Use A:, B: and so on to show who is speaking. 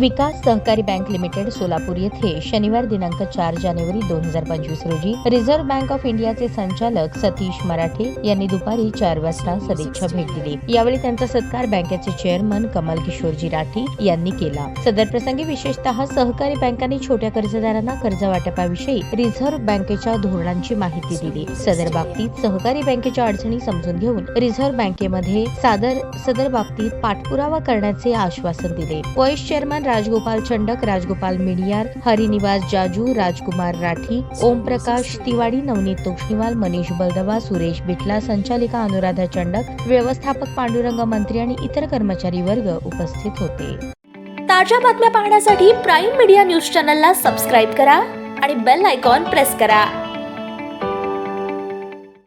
A: विकास सहकारी bank limited Solapur येथे शनिवार दिनांक चार जानेवारी दोन हजार पंचवीस रोजी रिझर्व्ह बँक ऑफ इंडियाचे संचालक सतीश मराठे यांनी दुपारी चार वाजता सदिच्छा भेट दिली. यावेळी त्यांचा सत्कार बँकेचे चेअरमन कमल किशोरजी राठी यांनी केला. सदर प्रसंगी विशेषतः सहकारी बँकांनी छोट्या कर्जदारांना कर्ज वाटपाविषयी रिझर्व्ह बँकेच्या धोरणांची माहिती दिली. सदर बाबतीत सहकारी बँकेच्या अडचणी समजून घेऊन रिझर्व्ह बँकेमध्ये सादर सदर बाबतीत पाठपुरावा करण्याचे आश्वासन दिले. व्हाईस चेअरमन राजगोपाल चंडक राजगोपाल मिडियार हरिनिवास जाजू राजकुमार राठी ओमप्रकाश तिवाडी नवनीत तोक्षणीवाल मनीष बलदवा सुरेश बिटला संचालिका अनुराधा चंडक व्यवस्थापक पांडुरंग मंत्री आणि इतर कर्मचारी वर्ग उपस्थित होते.
B: ताज्या बातम्या पाहण्यासाठी प्राईम मीडिया न्यूज चॅनलला सबस्क्राईब करा आणि बेल आयकॉन प्रेस करा.